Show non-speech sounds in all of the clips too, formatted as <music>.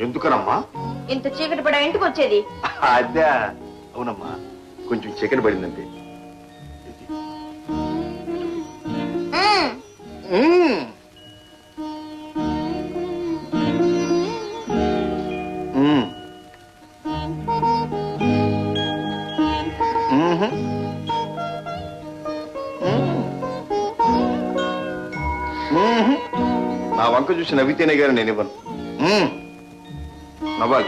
ఎందుకనమ్మా? ఇంత చీకటి పడ ఇంటికి వచ్చేది? అదే. అవునమ్మా. కొంచెం. మ్మ్. మ్మ్హ్. నా వంక చూసి నవ్వితేనే గారు నేను ఇవ్వను. Наваль,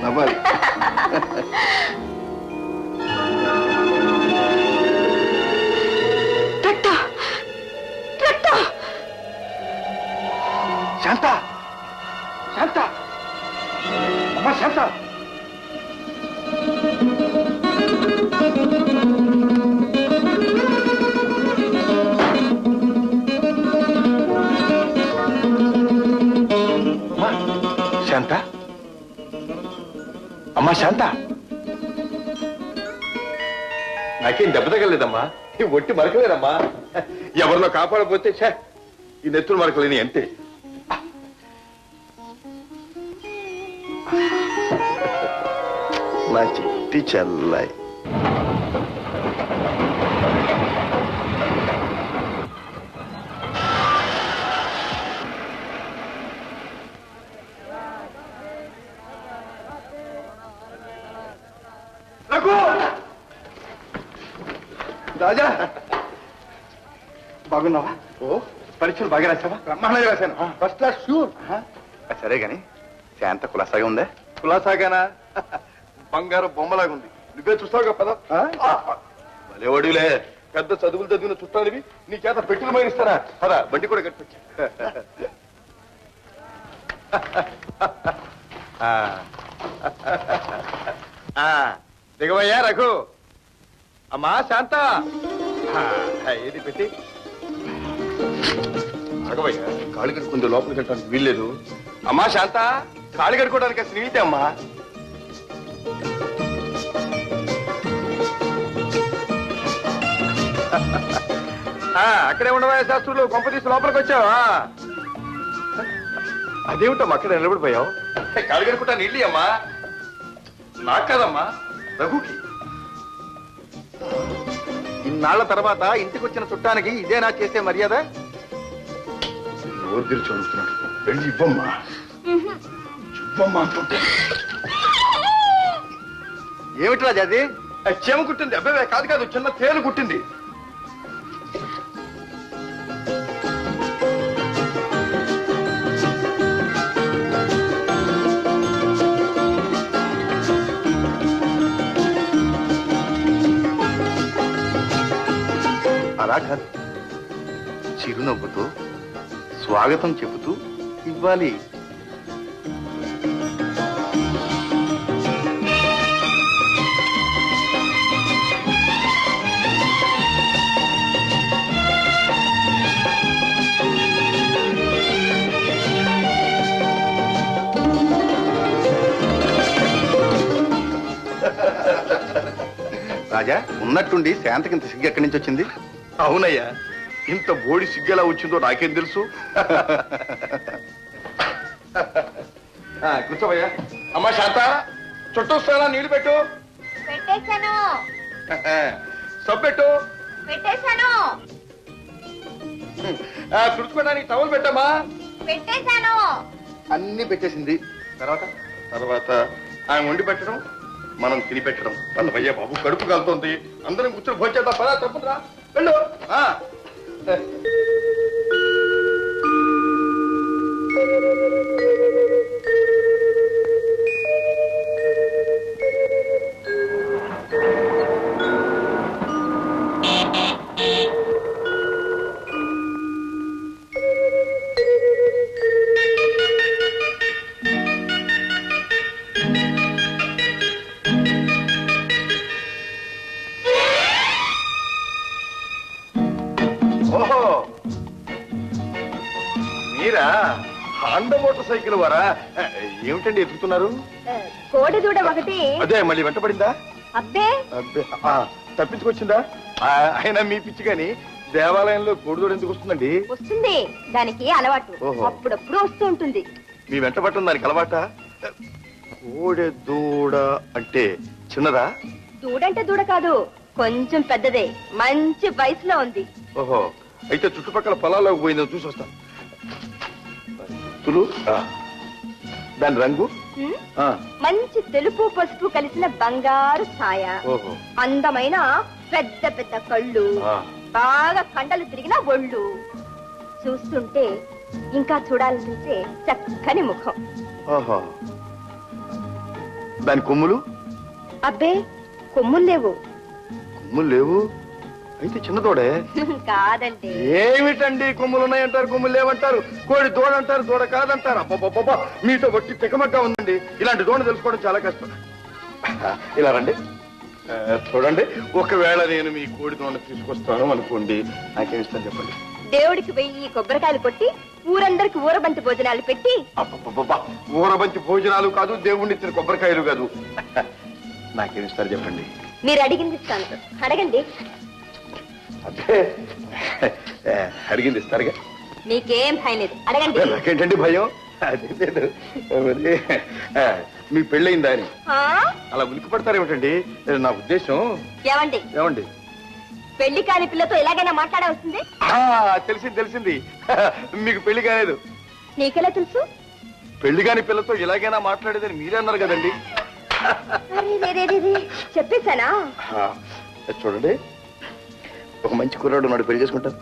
Наваль. <laughs> శాంత. నాకేం దెబ్బ తగలేదమ్మా ఈ ఒట్టి మరకలేదమ్మా? ఎవరిలో కాపాడపోతే ఛే, ఈ నెత్తులు మరకలేని అంతే. నా చిట్టి చెల్లాయి రఘు రాజా! బాగున్నావా? ఓ? పరీక్షలు బాగా రాసావా బ్రహ్మాండంగా రాశాను. ఫస్ట్ క్లాస్ షూర్ సరే గాని శాంత కులాసాగా ఉందా? కులాసాగానా? బంగారు బొమ్మలాగా ఉంది. నువ్వే చూస్తావుగా పద. భలేవాడులే పెద్ద చదువులు చదివిన చుట్టానివి నీ చేత పెట్టులు మైనిస్తారా పద బండి కూడా కట్టించు దిగవయ్యా రఘు. అమ్మా శాంత! ఆ, ఏది పెట్టి? అడగవయ్యా కాళ్ళు కట్టుకుంది లోపలికి వెళ్ళడానికి వీల్లేదు. అమ్మా శాంత కాళ్ళు కట్టుకోవడానికి అసలు అమ్మా. ఆ, అక్కడే ఉండవా శాస్త్రులు? కొంప తీసి లోపలికి వచ్చావా? అదేమిటమ్మా అక్కడ నిలబడిపోయావు? కాళ్ళు కడుకుంటా నీళ్ళు అమ్మా నాకు కాదమ్మా రఘుకి. ఇన్నాళ్ళ తర్వాత ఇంటికి వచ్చిన చుట్టానికి ఇదేనా చేసే మర్యాద? నోరు తెరిచి అడుగుతున్నాడు. వెళ్ళి ఇవ్వమ్మా. ఇవ్వమ్మా అంటుంటే. ఏమిటి రాజా అది చెమ కుట్టింది. అబ్బాయి కాదు కాదు చిన్న తేలు కుట్టింది. అలా కాదు చిరునవ్వుతో స్వాగతం చెబుతూ ఇవ్వాలి. రాజా ఉన్నట్టుండి శాంతకింత సిగ్గు ఎక్కడి నుంచి వచ్చింది? అవునయ్యా. ఇంత బోడి సిగ్గెలా వచ్చిందో నాకేం తెలుసు? ఆ, కూర్చోవయ్యా. అమ్మా శాంత చుట్టొస్తానా నీళ్ళు పెట్టు. పెట్టేశాను. సబ్బు పెట్టు పెట్టేశాను తుడుచుకోవడానికి టవల్ పెట్టమ్మా. పెట్టేశాను. అన్ని పెట్టేసింది. తర్వాత? తర్వాత ఆయన వండి పెట్టడం మనం తిని పెట్టడం పల్లవయ్య బాబు కడుపు కాలుతోంది. అందరం కూర్చొని భోజేద్దాం పదా తప్పురా వెళ్ళు. మీరా? హాండా మోటార్ సైకిల్ వారా ఏమిటండి ఎత్తుకుతున్నారు కోడి దూడ ఒకటి. అదే మళ్ళీ వెంట పడిందా? అబ్బే. అబ్బే, ఆ, తప్పించుకొచ్చిందా? ఆ, అయినా మీ పిచ్చి కానీ దేవాలయంలో కోడిదోడు ఎందుకు వస్తుందండి? వస్తుంది. దానికి అలవాటు. ఓహో. అప్పుడప్పుడు వస్తూ ఉంటుంది. మీ వెంట పట్టడం దానికి అలవాట? కోడె దూడ అంటే చిన్నదా? దూడంటే దూడ కాదు. కొంచెం పెద్దదే. మంచి వయసులో ఉంది. ఓహో. అయితే చుట్టుపక్కల పొలాల్లోకి పోయిందో చూసి వస్తాను తులు ఆ. దాని రంగు? మంచి తెలుపు పసుపు కలిసిన బంగారు ఛాయ అందమైన పెద్ద పెద్ద కళ్ళు. బాగా కండలు తిరిగిన ఒళ్ళు. చూస్తుంటే ఇంకా చూడాలనిపించే చక్కని ముఖం. దాని కొమ్ములు? అబ్బే కొమ్ములు లేవు. కొమ్ములు లేవు? అయితే చిన్నదోడే కాదండి. ఏమిటండి కొమ్ములు ఉన్నాయంటారు? కొమ్ములు లేవంటారు? కోడి దూడ అంటారు దూడ కాదంటారు? అబ్బబ్బబ్బబ్బా మీతో బట్టి తికమగ్గా ఉందండి. ఇలాంటి దూడ తెలుసుకోవడం చాలా కష్టం. ఇలా రండి. చూడండి. ఒకవేళ నేను మీ కోడి దూడ తీసుకొస్తాను అనుకోండి నాకేం ఇష్టం చెప్పండి? దేవుడికి వెయ్యి కొబ్బరికాయలు కొట్టి ఊరందరికి ఊరబంతి భోజనాలు పెట్టి. ఊరబంతి భోజనాలు కాదు దేవుణ్ణి ఇచ్చిన కొబ్బరికాయలు కాదు. నాకేం ఇస్తారు చెప్పండి? మీరు అడిగింది ఇస్తాను అడగండి. ఏ, అడిగింది ఇస్తారుగా. మీకేం భయం లేదు. అడగండి. నాకేంటండి భయం? అదే లేదు. మరి, మీ పెళ్ళయిందా అని. ఆ? అలా ఉలికి పడతారేమిటండి నా ఉద్దేశం? ఏమండి? ఏమండి? పెళ్ళి కాని పిల్లతో ఎలాగైనా మాట్లాడవలసింది? తెలిసింది తెలిసింది. మీకు పెళ్ళి కాలేదు. నీకెలా తెలుసు? పెళ్ళి కాని పిల్లతో ఎలాగైనా మాట్లాడేదని మీరే అన్నారు కదండి. చెప్పేశానా? చూడండి. ఒక మంచి కుర్రాడు నాడు పెళ్ళి చేసుకుంటారు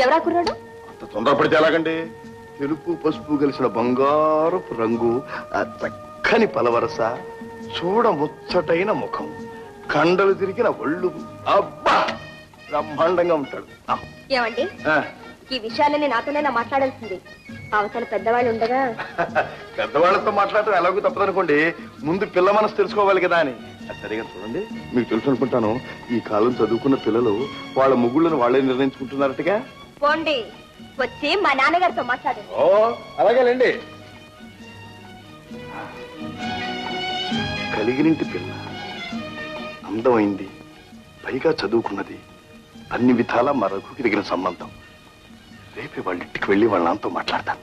ఎవరా కుర్రాడు? అంత తొందరపడితే ఎలాగండి? తెలుపు పసుపు కలిసిన బంగారపు రంగు ఆ చక్కని పలవరస చూడ ముచ్చటైన ముఖం కండలు తిరిగిన ఒళ్ళు. అబ్బా! బ్రహ్మాండంగా ఉంటాడు. ఆ, ఏమండి? ఆ, ఈ విషయాలన్నీ నాతోనే మాట్లాడాల్సింది. అవతల పెద్దవాళ్ళు ఉండగా పెద్దవాళ్ళతో మాట్లాడటం ఎలాగో తప్పదనుకోండి. ముందు పిల్ల మనసు తెలుసుకోవాలి కదా అని. అది సరిగా చూడండి. మీకు తెలుసు అనుకుంటాను ఈ కాలం చదువుకున్న పిల్లలు వాళ్ళ ముగ్గుళ్ళను వాళ్ళే నిర్ణయించుకుంటున్నారటగా? పోండి వచ్చి మా నాన్నగారితో మాట్లాడండి. ఓ అలాగేలేండి కలిగినింటి పిల్ల అందమైంది పైగా చదువుకున్నది అన్ని విధాలా మరొకరికి దిగిన సంబంధం. రేపే వాళ్ళ ఇంటికి వెళ్ళి వాళ్ళ నాన్నతో మాట్లాడతాను.